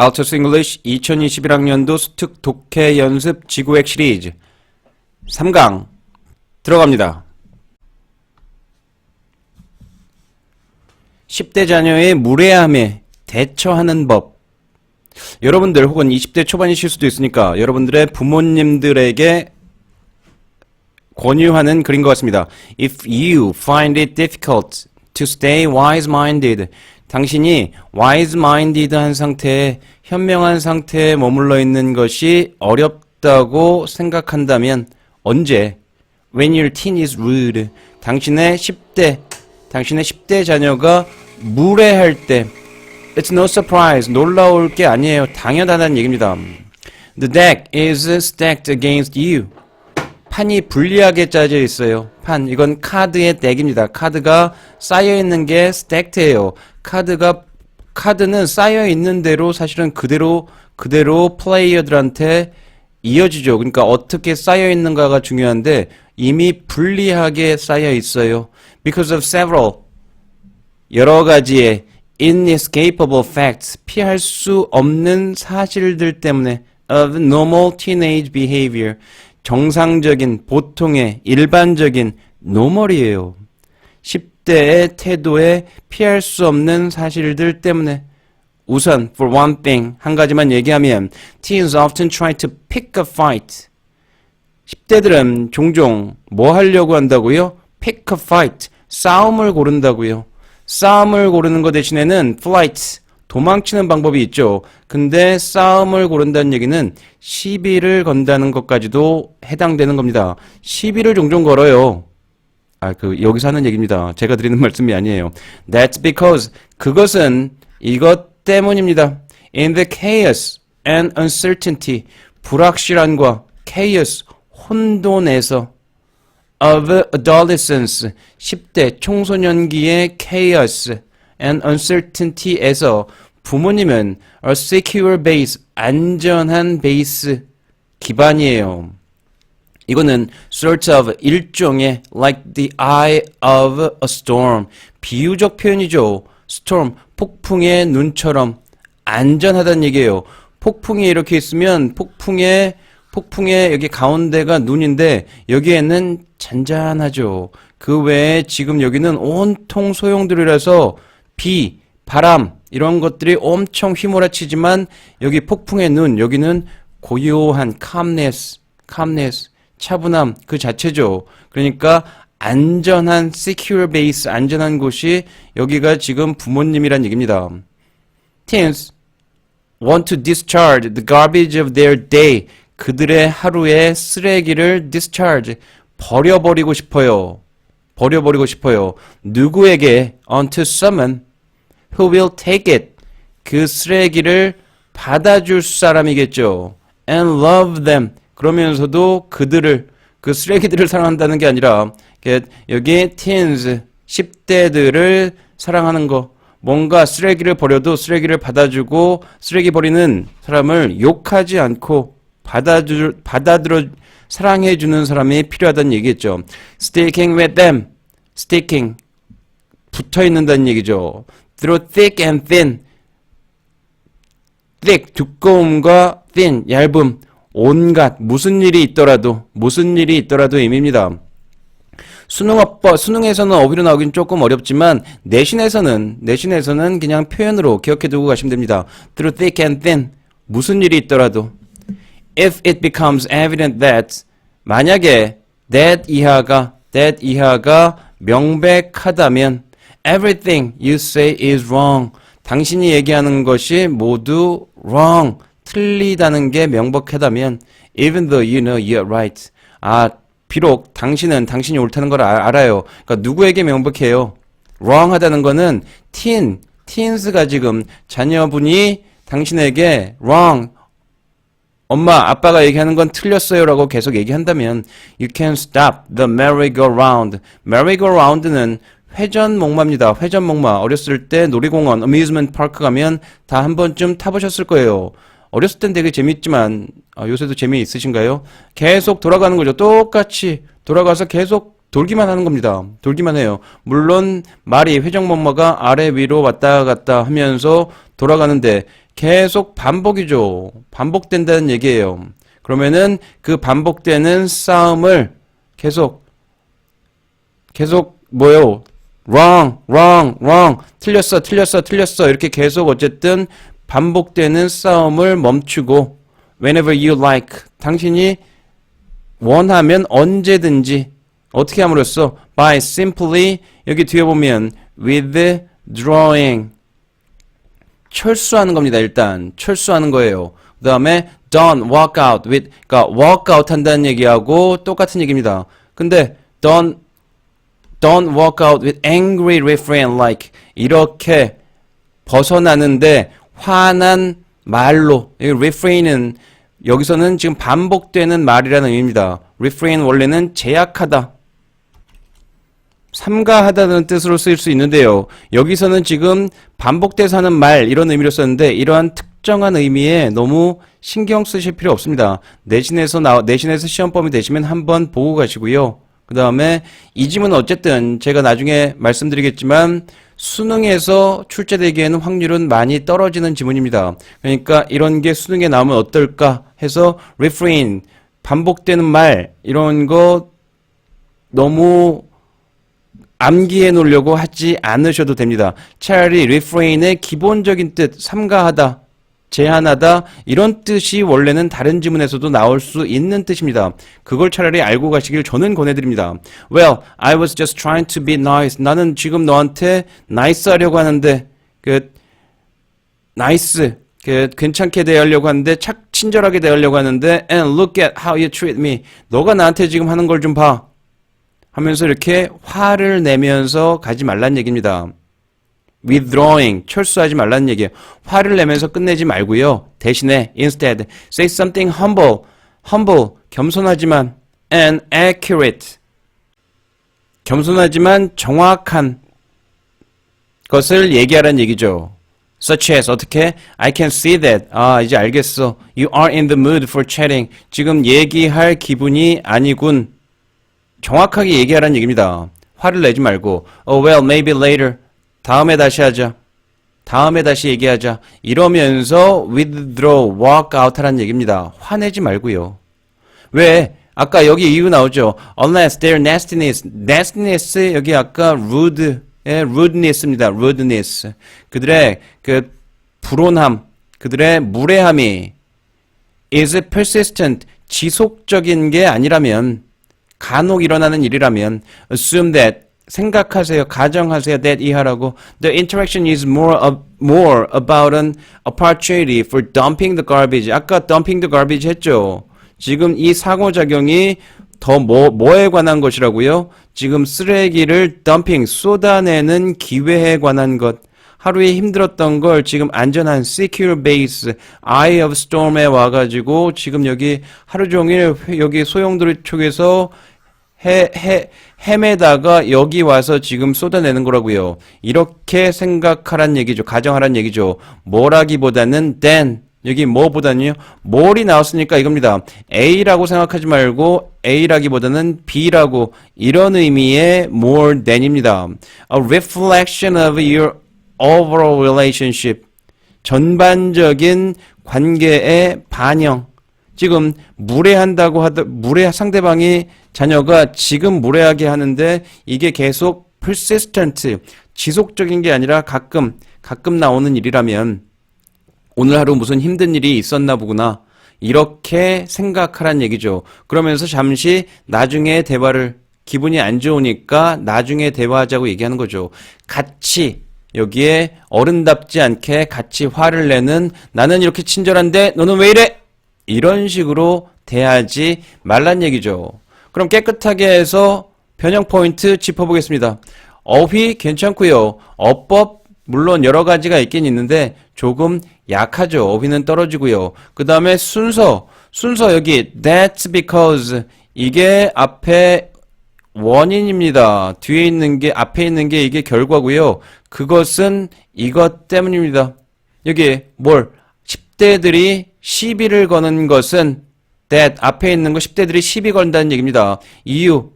알토스 잉글리쉬 2021학년도 수특 독해 연습 지구획 시리즈 3강 들어갑니다. 10대 자녀의 무례함에 대처하는 법. 여러분들 혹은 20대 초반이실 수도 있으니까 여러분들의 부모님들에게 권유하는 글인 것 같습니다. If you find it difficult to stay wise-minded, 당신이 wise-minded한 상태에 현명한 상태에 머물러 있는 것이 어렵다고 생각한다면 언제? When your teen is rude, 당신의 10대, 당신의 10대 자녀가 무례할 때 It's no surprise. 놀라울 게 아니에요. 당연하다는 얘기입니다. The deck is stacked against you. 판이 불리하게 짜져 있어요. 판. 이건 카드의 덱입니다. 카드가 쌓여 있는 게 스택트예요. 카드가 카드는 쌓여 있는 대로 사실은 그대로 그대로 플레이어들한테 이어지죠. 그러니까 어떻게 쌓여 있는가가 중요한데 이미 불리하게 쌓여 있어요. Because of several 여러 가지의 inescapable facts 피할 수 없는 사실들 때문에 of normal teenage behavior 정상적인 보통의 일반적인 노멀이에요. 10대의 태도에 피할 수 없는 사실들 때문에 우선 for one thing 한 가지만 얘기하면 teens often try to pick a fight 10대들은 종종 뭐 하려고 한다고요? pick a fight 싸움을 고른다고요. 싸움을 고르는 것 대신에는 flight 도망치는 방법이 있죠. 근데 싸움을 고른다는 얘기는 시비를 건다는 것까지도 해당되는 겁니다. 시비를 종종 걸어요. 아, 그, 여기서 하는 얘기입니다. 제가 드리는 말씀이 아니에요. That's because 그것은 이것 때문입니다. In the chaos and uncertainty, 불확실함과 chaos, 혼돈에서 of adolescence, 10대 청소년기의 chaos and uncertainty에서 부모님은 a secure base, 안전한 베이스, 기반이에요. 이거는 sort of 일종의 like the eye of a storm, 비유적 표현이죠. storm, 폭풍의 눈처럼 안전하다는 얘기예요. 폭풍이 이렇게 있으면 폭풍의 폭풍의 여기 가운데가 눈인데 여기에는 잔잔하죠. 그 외에 지금 여기는 온통 소용돌이라서 비, 바람 이런 것들이 엄청 휘몰아치지만 여기 폭풍의 눈 여기는 고요한 calmness, calmness 차분함 그 자체죠. 그러니까 안전한 secure base 안전한 곳이 여기가 지금 부모님이란 얘기입니다. Teens want to discharge the garbage of their day. 그들의 하루의 쓰레기를 discharge 버려버리고 싶어요. 버려버리고 싶어요. 누구에게 onto someone who will take it. 그 쓰레기를 받아줄 사람이겠죠. and love them. 그러면서도 그들을 그 쓰레기들을 사랑한다는 게 아니라 여기 teens 10대들을 사랑하는 거 뭔가 쓰레기를 버려도 쓰레기를 받아주고 쓰레기 버리는 사람을 욕하지 않고 받아주 받아들여 사랑해주는 사람이 필요하다는 얘기겠죠. Sticking with them, sticking 붙어 있는다는 얘기죠. Through thick and thin, thick 두꺼움과 thin 얇음 온갖 무슨 일이 있더라도 무슨 일이 있더라도 의미입니다. 수능 어법 수능에서는 어휘로 나오긴 조금 어렵지만 내신에서는 내신에서는 그냥 표현으로 기억해 두고 가시면 됩니다. Through thick and thin 무슨 일이 있더라도 if it becomes evident that 만약에 that 이하가 that 이하가 명백하다면 everything you say is wrong 당신이 얘기하는 것이 모두 wrong 틀리다는 게 명백하다면 even though you know you're right 아 비록 당신은 당신이 옳다는 걸 아- 알아요 그러니까 누구에게 명백해요 wrong 하다는 거는 teen teens가 지금 자녀분이 당신에게 wrong 엄마, 아빠가 얘기하는 건 틀렸어요라고 계속 얘기한다면 you can stop the merry-go-round. merry-go-round는 회전 목마입니다. 회전 목마. 어렸을 때 놀이공원, amusement park 가면 다 한 번쯤 타보셨을 거예요. 어렸을 땐 되게 재밌지만 아, 요새도 재미있으신가요? 계속 돌아가는 거죠. 똑같이 돌아가서 계속 돌기만 하는 겁니다. 돌기만 해요. 물론 말이 회전목마가 아래 위로 왔다 갔다 하면서 돌아가는데 계속 반복이죠. 반복된다는 얘기예요. 그러면은 그 반복되는 싸움을 계속 계속 뭐요? Wrong, wrong, wrong. 틀렸어, 틀렸어, 틀렸어. 이렇게 계속 어쨌든 반복되는 싸움을 멈추고 whenever you like. 당신이 원하면 언제든지 어떻게 함으로써 by simply 여기 뒤에 보면 with drawing 철수하는 겁니다. 일단 철수하는 거예요. 그 다음에 don't walk out with 그러니까 walk out 한다는 얘기하고 똑같은 얘기입니다. 근데 don't don't walk out with angry refrain like 이렇게 벗어나는데 화난 말로 이 refrain은 여기서는 지금 반복되는 말이라는 의미입니다. refrain 원래는 제약하다. 삼가하다는 뜻으로 쓰일 수 있는데요. 여기서는 지금 반복돼서 하는 말 이런 의미로 썼는데 이러한 특정한 의미에 너무 신경 쓰실 필요 없습니다. 내신에서 나 내신에서 시험 범위 되시면 한번 보고 가시고요. 그 다음에 이 지문은 어쨌든 제가 나중에 말씀드리겠지만 수능에서 출제되기에는 확률은 많이 떨어지는 지문입니다. 그러니까 이런 게 수능에 나오면 어떨까 해서 refrain 반복되는 말 이런 거 너무 암기해 놓으려고 하지 않으셔도 됩니다. 차라리 refrain의 기본적인 뜻, 삼가하다, 제한하다 이런 뜻이 원래는 다른 지문에서도 나올 수 있는 뜻입니다. 그걸 차라리 알고 가시길 저는 권해드립니다. Well, I was just trying to be nice. 나는 지금 너한테 nice 하려고 하는데 그 nice 그 괜찮게 대하려고 하는데 착 친절하게 대하려고 하는데 and look at how you treat me. 너가 나한테 지금 하는 걸 좀 봐. 하면서 이렇게 화를 내면서 가지 말란 얘기입니다. Withdrawing 철수하지 말라는 얘기예요. 화를 내면서 끝내지 말고요. 대신에 instead say something humble, humble 겸손하지만 and accurate 겸손하지만 정확한 것을 얘기하라는 얘기죠. Such as 어떻게 I can see that 아 이제 알겠어. You are in the mood for chatting. 지금 얘기할 기분이 아니군. 정확하게 얘기하라는 얘기입니다. 화를 내지 말고 Oh well, maybe later. 다음에 다시 하자. 다음에 다시 얘기하자. 이러면서 withdraw, walk out 하라는 얘기입니다. 화내지 말고요. 왜? 아까 여기 이유 나오죠. Unless their nastiness, nastiness 여기 아까 rude의 rudeness입니다. rudeness. 그들의 그 불온함, 그들의 무례함이 is persistent, 지속적인 게 아니라면 간혹 일어나는 일이라면 assume that 생각하세요. 가정하세요. that 이하라고 the interaction is more of, more about an opportunity for dumping the garbage. 아까 dumping the garbage 했죠. 지금 이 상호작용이 더 뭐, 뭐에 관한 것이라고요? 지금 쓰레기를 dumping, 쏟아내는 기회에 관한 것. 하루에 힘들었던 걸 지금 안전한 secure base, eye of storm에 와가지고 지금 여기 하루 종일 회- 여기 소용돌이 쪽에서 해, 해, 헤매다가 여기 와서 지금 쏟아내는 거라고요. 이렇게 생각하란 얘기죠. 가정하란 얘기죠. 뭐라기보다는 then 여기 뭐보다는요. 뭘이 나왔으니까 이겁니다. A라고 생각하지 말고 A라기보다는 B라고 이런 의미의 more than입니다. A reflection of your overall relationship. 전반적인 관계의 반영. 지금 무례한다고 하다 무례 상대방이 자녀가 지금 무례하게 하는데 이게 계속 persistent 지속적인 게 아니라 가끔 가끔 나오는 일이라면 오늘 하루 무슨 힘든 일이 있었나 보구나 이렇게 생각하란 얘기죠. 그러면서 잠시 나중에 대화를 기분이 안 좋으니까 나중에 대화하자고 얘기하는 거죠. 같이 여기에 어른답지 않게 같이 화를 내는 나는 이렇게 친절한데 너는 왜 이래? 이런 식으로 대하지 말란 얘기죠. 그럼 깨끗하게 해서 변형 포인트 짚어보겠습니다. 어휘 괜찮고요. 어법 물론 여러 가지가 있긴 있는데 조금 약하죠. 어휘는 떨어지고요. 그 다음에 순서 순서 여기 that's because 이게 앞에 원인입니다. 뒤에 있는 게 앞에 있는 게 이게 결과고요. 그것은 이것 때문입니다. 여기 뭘 10대들이 시비를 거는 것은 that 앞에 있는 거 10대들이 시비 건다는 얘기입니다. 이유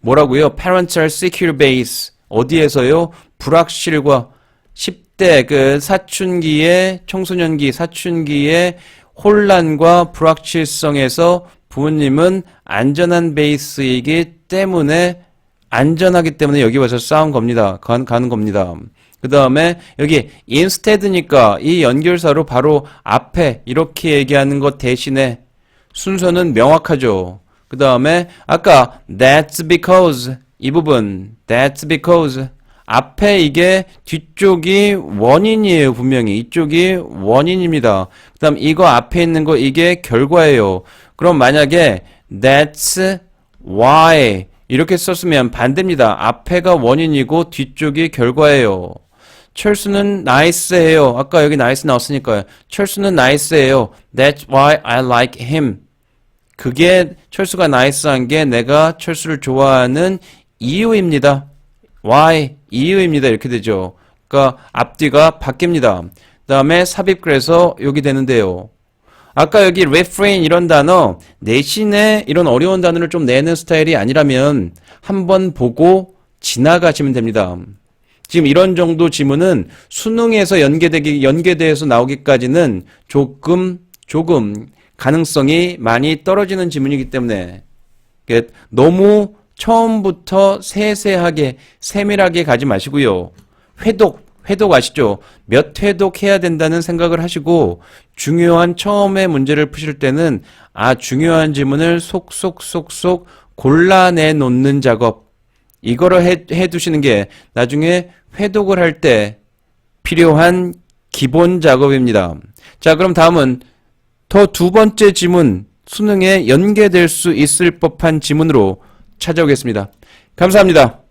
뭐라고요? parental secure base. 어디에서요? 불확실과 10대 그 사춘기의 청소년기 사춘기의 혼란과 불확실성에서 부모님은 안전한 베이스이기 때문에 안전하기 때문에 여기 와서 싸운 겁니다. 가, 가는 겁니다. 그 다음에 여기 instead니까 이 연결사로 바로 앞에 이렇게 얘기하는 것 대신에 순서는 명확하죠. 그 다음에 아까 that's because 이 부분 that's because 앞에 이게 뒤쪽이 원인이에요 분명히 이쪽이 원인입니다. 그 다음 이거 앞에 있는 거 이게 결과예요. 그럼 만약에 that's why 이렇게 썼으면 반대입니다. 앞에가 원인이고 뒤쪽이 결과예요. 철수는 나이스해요. 아까 여기 나이스 나왔으니까요. 철수는 나이스해요. That's why I like him. 그게 철수가 나이스한 게 내가 철수를 좋아하는 이유입니다. why 이유입니다. 이렇게 되죠. 그러니까 앞뒤가 바뀝니다. 그 다음에 삽입 그래서 여기 되는데요. 아까 여기 refrain 이런 단어 내신에 이런 어려운 단어를 좀 내는 스타일이 아니라면 한번 보고 지나가시면 됩니다. 지금 이런 정도 지문은 수능에서 연계되기 연계돼서 나오기까지는 조금 조금 가능성이 많이 떨어지는 지문이기 때문에 너무 처음부터 세세하게 세밀하게 가지 마시고요. 회독 회독 아시죠? 몇 회독 해야 된다는 생각을 하시고 중요한 처음에 문제를 푸실 때는 아 중요한 지문을 속속속속 골라내 놓는 작업 이거를 해, 해 두시는 게 나중에 회독을 할 때 필요한 기본 작업입니다. 자, 그럼 다음은 더 두 번째 지문 수능에 연계될 수 있을 법한 지문으로 찾아오겠습니다. 감사합니다.